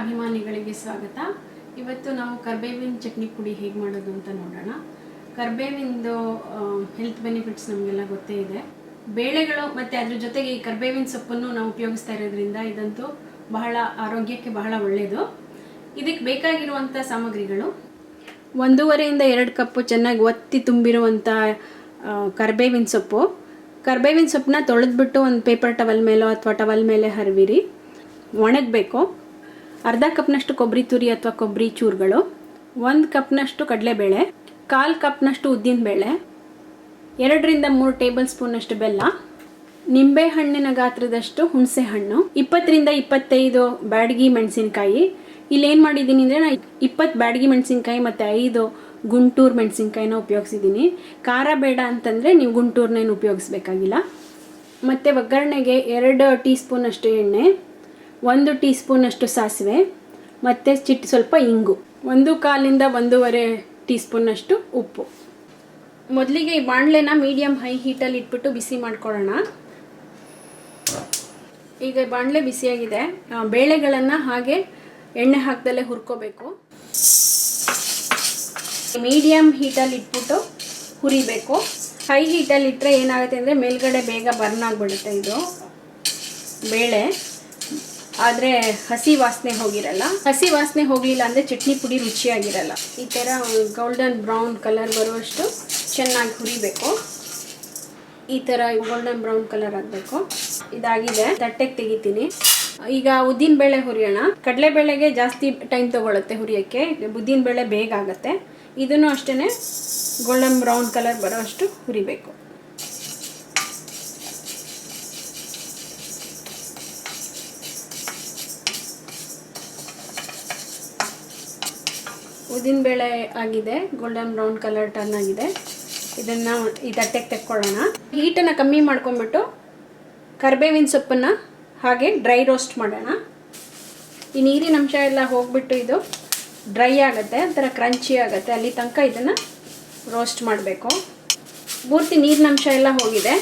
ಅಭಿಮಾನಿಗಳಿಗೆ ಸ್ವಾಗತ. ಇವತ್ತು ನಾವು ಕರ್ಬೇವಿನ ಚಟ್ನಿ ಪುಡಿ ಹೇಗೆ ಮಾಡೋದು ಅಂತ ನೋಡೋಣ. ಕರ್ಬೇವಿಂದು ಹೆಲ್ತ್ ಬೆನಿಫಿಟ್ಸ್ ನಮಗೆಲ್ಲ ಗೊತ್ತೇ ಇದೆ. ಬೇಳೆಗಳು ಮತ್ತು ಅದ್ರ ಜೊತೆಗೆ ಈ ಕರ್ಬೇವಿನ ಸೊಪ್ಪನ್ನು ನಾವು ಉಪಯೋಗಿಸ್ತಾ ಇರೋದ್ರಿಂದ ಇದಂತೂ ಬಹಳ ಆರೋಗ್ಯಕ್ಕೆ ಬಹಳ ಒಳ್ಳೆಯದು ಇದಕ್ಕೆ ಬೇಕಾಗಿರುವಂಥ ಸಾಮಗ್ರಿಗಳು. ಒಂದೂವರೆಯಿಂದ ಎರಡು ಕಪ್ಪು ಚೆನ್ನಾಗಿ ಒತ್ತಿ ತುಂಬಿರುವಂಥ ಕರ್ಬೇವಿನ ಸೊಪ್ಪು. ಕರ್ಬೇವಿನ ಸೊಪ್ಪನ್ನ ತೊಳೆದ್ಬಿಟ್ಟು ಒಂದು ಪೇಪರ್ ಟವಲ್ ಮೇಲೋ ಅಥವಾ ಟವಲ್ ಮೇಲೆ ಹರಿವಿರಿ. ಒಣಗಬೇಕು. ಅರ್ಧ ಕಪ್ನಷ್ಟು ಕೊಬ್ಬರಿ ತುರಿ ಅಥವಾ ಕೊಬ್ಬರಿ ಚೂರುಗಳು, ಒಂದು ಕಪ್ನಷ್ಟು ಕಡಲೆಬೇಳೆ, ಕಾಲು ಕಪ್ನಷ್ಟು ಉದ್ದಿನ ಬೇಳೆ, ಎರಡರಿಂದ ಮೂರು ಟೇಬಲ್ ಸ್ಪೂನಷ್ಟು ಬೆಲ್ಲ, ನಿಂಬೆ ಹಣ್ಣಿನ ಗಾತ್ರದಷ್ಟು ಹುಣಸೆ ಹಣ್ಣು, ಇಪ್ಪತ್ತರಿಂದ ಇಪ್ಪತ್ತೈದು ಬ್ಯಾಡಗಿ ಮೆಣಸಿನಕಾಯಿ. ಇಲ್ಲಿ ಏನು ಮಾಡಿದ್ದೀನಿ ಅಂದರೆ ನಾನು ಇಪ್ಪತ್ತು ಬ್ಯಾಡಗಿ ಮೆಣಸಿನ್ಕಾಯಿ ಮತ್ತು ಐದು ಗುಂಟೂರು ಮೆಣಸಿನ್ಕಾಯಿನ ಉಪಯೋಗಿಸಿದ್ದೀನಿ. ಖಾರ ಬೇಡ ಅಂತಂದರೆ ನೀವು ಗುಂಟೂರನ್ನೇನು ಉಪಯೋಗಿಸ್ಬೇಕಾಗಿಲ್ಲ. ಮತ್ತು ಒಗ್ಗರಣೆಗೆ ಎರಡು ಟೀ ಸ್ಪೂನಷ್ಟು ಎಣ್ಣೆ ಒಂದು ಟೀ ಸ್ಪೂನಷ್ಟು ಸಾಸಿವೆ, ಮತ್ತು ಚಿಟ್ಟು ಸ್ವಲ್ಪ ಇಂಗು. ಒಂದು ಕಾಲಿಂದ ಒಂದೂವರೆ ಟೀ ಸ್ಪೂನಷ್ಟು ಉಪ್ಪು. ಮೊದಲಿಗೆ ಈ ಬಾಣಲೆನ ಮೀಡಿಯಮ್ ಹೈ ಹೀಟಲ್ಲಿ ಇಟ್ಬಿಟ್ಟು ಬಿಸಿ ಮಾಡ್ಕೊಳ್ಳೋಣ. ಈಗ ಬಾಣಲೆ ಬಿಸಿಯಾಗಿದೆ. ಬೇಳೆಗಳನ್ನು ಹಾಗೆ ಎಣ್ಣೆ ಹಾಕ್ದಲ್ಲೇ ಹುರ್ಕೋಬೇಕು. ಮೀಡಿಯಮ್ ಹೀಟಲ್ಲಿ ಇಟ್ಬಿಟ್ಟು ಹುರಿಬೇಕು. ಹೈ ಹೀಟಲ್ಲಿ ಇಟ್ಟರೆ ಏನಾಗುತ್ತೆ ಅಂದರೆ ಮೇಲ್ಗಡೆ ಬೇಗ ಬರ್ನ್ ಆಗಿಬಿಡುತ್ತೆ ಇದು. ಬೇಳೆ. ಆದರೆ ಹಸಿ ವಾಸನೆ ಹೋಗಿರಲ್ಲ. ಹಸಿ ವಾಸನೆ ಹೋಗಲಿಲ್ಲ ಅಂದರೆ ಚಟ್ನಿ ಪುಡಿ ರುಚಿಯಾಗಿರಲ್ಲ. ಈ ಥರ ಗೋಲ್ಡನ್ ಬ್ರೌನ್ ಕಲರ್ ಬರುವಷ್ಟು ಚೆನ್ನಾಗಿ ಹುರಿಬೇಕು. ಈ ಥರ ಗೋಲ್ಡನ್ ಬ್ರೌನ್ ಕಲರ್ ಆಗಬೇಕು ಇದಾಗಿದೆ, ತಟ್ಟೆಗೆ ತೆಗಿತೀನಿ. ಈಗ ಉದ್ದಿನ ಬೇಳೆ ಹುರಿಯೋಣ. ಕಡಲೆ ಬೇಳೆಗೆ ಜಾಸ್ತಿ ಟೈಮ್ ತಗೊಳುತ್ತೆ ಹುರಿಯೋಕ್ಕೆ. ಉದ್ದಿನ ಬೇಳೆ ಬೇಗ ಆಗುತ್ತೆ. ಇದನ್ನು ಅಷ್ಟೇ ಗೋಲ್ಡನ್ ಬ್ರೌನ್ ಕಲರ್ ಬರೋಷ್ಟು ಹುರಿಬೇಕು. ಉದ್ದಿನಬೇಳೆ ಆಗಿದೆ ಗೋಲ್ಡನ್ ಬ್ರೌನ್ ಕಲರ್ ಟರ್ನ್ ಆಗಿದೆ. ಇದನ್ನು ಈ ತಟ್ಟೆಗೆ ತೆಕ್ಕೊಳ್ಳೋಣ. ಹೀಟನ್ನ ಕಮ್ಮಿ ಮಾಡ್ಕೊಂಬಿಟ್ಟು ಕರ್ಬೇವಿನ ಸೊಪ್ಪನ್ನು ಹಾಗೆ ಡ್ರೈ ರೋಸ್ಟ್ ಮಾಡೋಣ. ಈ ನೀರಿನ ಅಂಶ ಎಲ್ಲ ಹೋಗ್ಬಿಟ್ಟು ಇದು ಡ್ರೈ ಆಗುತ್ತೆ, ಒಂಥರ ಕ್ರಂಚಿ ಆಗುತ್ತೆ. ಅಲ್ಲಿ ತನಕ ಇದನ್ನು ರೋಸ್ಟ್ ಮಾಡಬೇಕು. ಪೂರ್ತಿ ನೀರಿನ ಅಂಶ ಎಲ್ಲ ಹೋಗಿದೆ.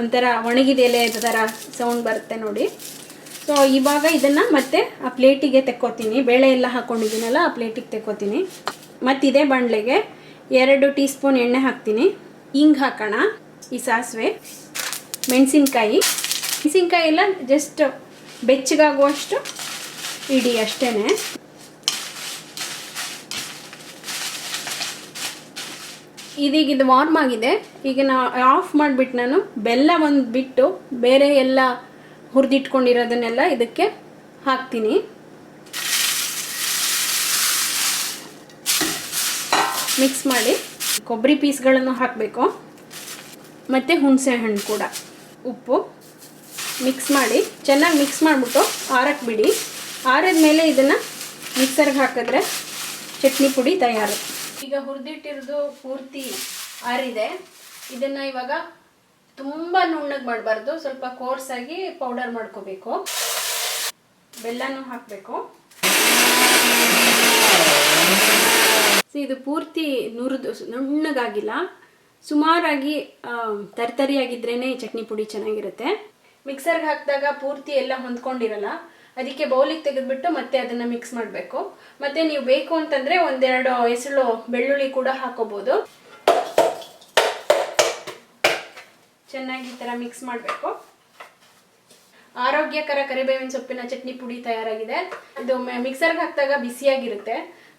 ಒಂಥರ ಒಣಗಿದೆಲೆ ಥರ ಸೌಂಡ್ ಬರುತ್ತೆ ನೋಡಿ. ಸೊ ಇವಾಗ ಇದನ್ನು ಮತ್ತೆ ಆ ಪ್ಲೇಟಿಗೆ ತೆಕ್ಕೋತೀನಿ. ಬೇಳೆ ಎಲ್ಲ ಹಾಕ್ಕೊಂಡಿದ್ದೀನಲ್ಲ ಆ ಪ್ಲೇಟಿಗೆ ತೆಕ್ಕೋತೀನಿ. ಮತ್ತು ಇದೇ ಬಾಣಲೆಗೆ ಎರಡು ಟೀ ಸ್ಪೂನ್ ಎಣ್ಣೆ ಹಾಕ್ತೀನಿ. ಹಿಂಗೆ ಹಾಕೋಣ ಈ ಸಾಸಿವೆ. ಮೆಣಸಿನ್ಕಾಯಿ. ಮೆಣಸಿನ್ಕಾಯಿ ಎಲ್ಲ ಜಸ್ಟ್ ಬೆಚ್ಚಗಾಗುವಷ್ಟು ಇಡಿ ಅಷ್ಟೇ ಇದೀಗ ಇದು ವಾರ್ಮ್ ಆಗಿದೆ. ಈಗ ನಾ ಆಫ್ ಮಾಡಿಬಿಟ್ಟು ನಾನು ಬೆಲ್ಲ ಒಂದು ಬಿಟ್ಟು ಬೇರೆ ಎಲ್ಲ ಹುರಿದಿಟ್ಕೊಂಡಿರೋದನ್ನೆಲ್ಲ ಇದಕ್ಕೆ ಹಾಕ್ತೀನಿ. ಮಿಕ್ಸ್ ಮಾಡಿ. ಕೊಬ್ಬರಿ ಪೀಸ್ಗಳನ್ನು ಹಾಕಬೇಕು. ಮತ್ತು ಹುಣಸೆ ಹಣ್ಣು ಕೂಡ. ಉಪ್ಪು. ಮಿಕ್ಸ್ ಮಾಡಿ. ಚೆನ್ನಾಗಿ ಮಿಕ್ಸ್ ಮಾಡಿಬಿಟ್ಟು ಆರಕ್ಕೆ ಬಿಡಿ ಆರಿದ ಮೇಲೆ ಇದನ್ನು ಮಿಕ್ಸರ್ಗೆ ಹಾಕಿದ್ರೆ ಚಟ್ನಿ ಪುಡಿ ತಯಾರು. ಈಗ ಹುರಿದಿಟ್ಟಿರೋದು ಪೂರ್ತಿ ಆರಿದೆ. ಇದನ್ನು ಇವಾಗ ತುಂಬ ನುಣ್ಣಗೆ ಮಾಡಬಾರ್ದು. ಸ್ವಲ್ಪ ಕೋರ್ಸಾಗಿ ಪೌಡರ್ ಮಾಡ್ಕೋಬೇಕು. ಬೆಲ್ಲನೂ ಹಾಕಬೇಕು. ಇದು ಪೂರ್ತಿ ನುರಿದು, ನುಣ್ಣಗಾಗಿಲ್ಲ. ಸುಮಾರಾಗಿ ತರ್ತರಿಯಾಗಿದ್ರೇ ಚಟ್ನಿ ಪುಡಿ ಚೆನ್ನಾಗಿರುತ್ತೆ. ಮಿಕ್ಸರ್ಗೆ ಹಾಕಿದಾಗ ಪೂರ್ತಿ ಎಲ್ಲ ಹೊಂದ್ಕೊಂಡಿರಲ್ಲ, ಅದಕ್ಕೆ ಬೌಲಿಗೆ ತೆಗೆದ್ಬಿಟ್ಟು ಮತ್ತೆ ಅದನ್ನು ಮಿಕ್ಸ್ ಮಾಡಬೇಕು. ಮತ್ತೆ ನೀವು ಬೇಕು ಅಂತಂದರೆ ಒಂದೆರಡು ಹೆಸಳು ಬೆಳ್ಳುಳ್ಳಿ ಕೂಡ ಹಾಕೋಬೋದು. ಚೆನ್ನಾಗಿ ಈ ಥರ ಮಿಕ್ಸ್ ಮಾಡಬೇಕು. ಆರೋಗ್ಯಕರ ಕರಿಬೇವಿನ ಸೊಪ್ಪಿನ ಚಟ್ನಿ ಪುಡಿ ತಯಾರಾಗಿದೆ. ಇದು ಮಿಕ್ಸರ್ಗೆ ಹಾಕಿದಾಗ ಬಿಸಿಯಾಗಿರುತ್ತೆ.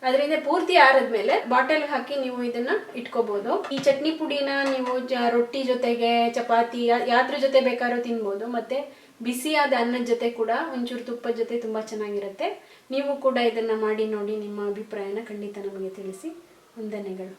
ಅದರಿಂದ ಪೂರ್ತಿ ಆರಿದ್ಮೇಲೆ ಬಾಟಲ್ಗೆ ಹಾಕಿ ನೀವು ಇದನ್ನ ಇಟ್ಕೋಬಹುದು ಈ ಚಟ್ನಿ ಪುಡಿನ ನೀವು ರೊಟ್ಟಿ ಜೊತೆಗೆ, ಚಪಾತಿ ಯಾತ್ರ ಜೊತೆ ಬೇಕಾದ್ರೂ ತಿನ್ಬೋದು. ಮತ್ತೆ ಬಿಸಿಯಾದ ಅನ್ನದ ಜೊತೆ ಕೂಡ ಒಂಚೂರು ತುಪ್ಪದ ಜೊತೆ ತುಂಬಾ ಚೆನ್ನಾಗಿರುತ್ತೆ. ನೀವು ಕೂಡ ಇದನ್ನ ಮಾಡಿ ನೋಡಿ ನಿಮ್ಮ ಅಭಿಪ್ರಾಯನ ಖಂಡಿತ ನಮಗೆ ತಿಳಿಸಿ. ವಂದನೆಗಳು.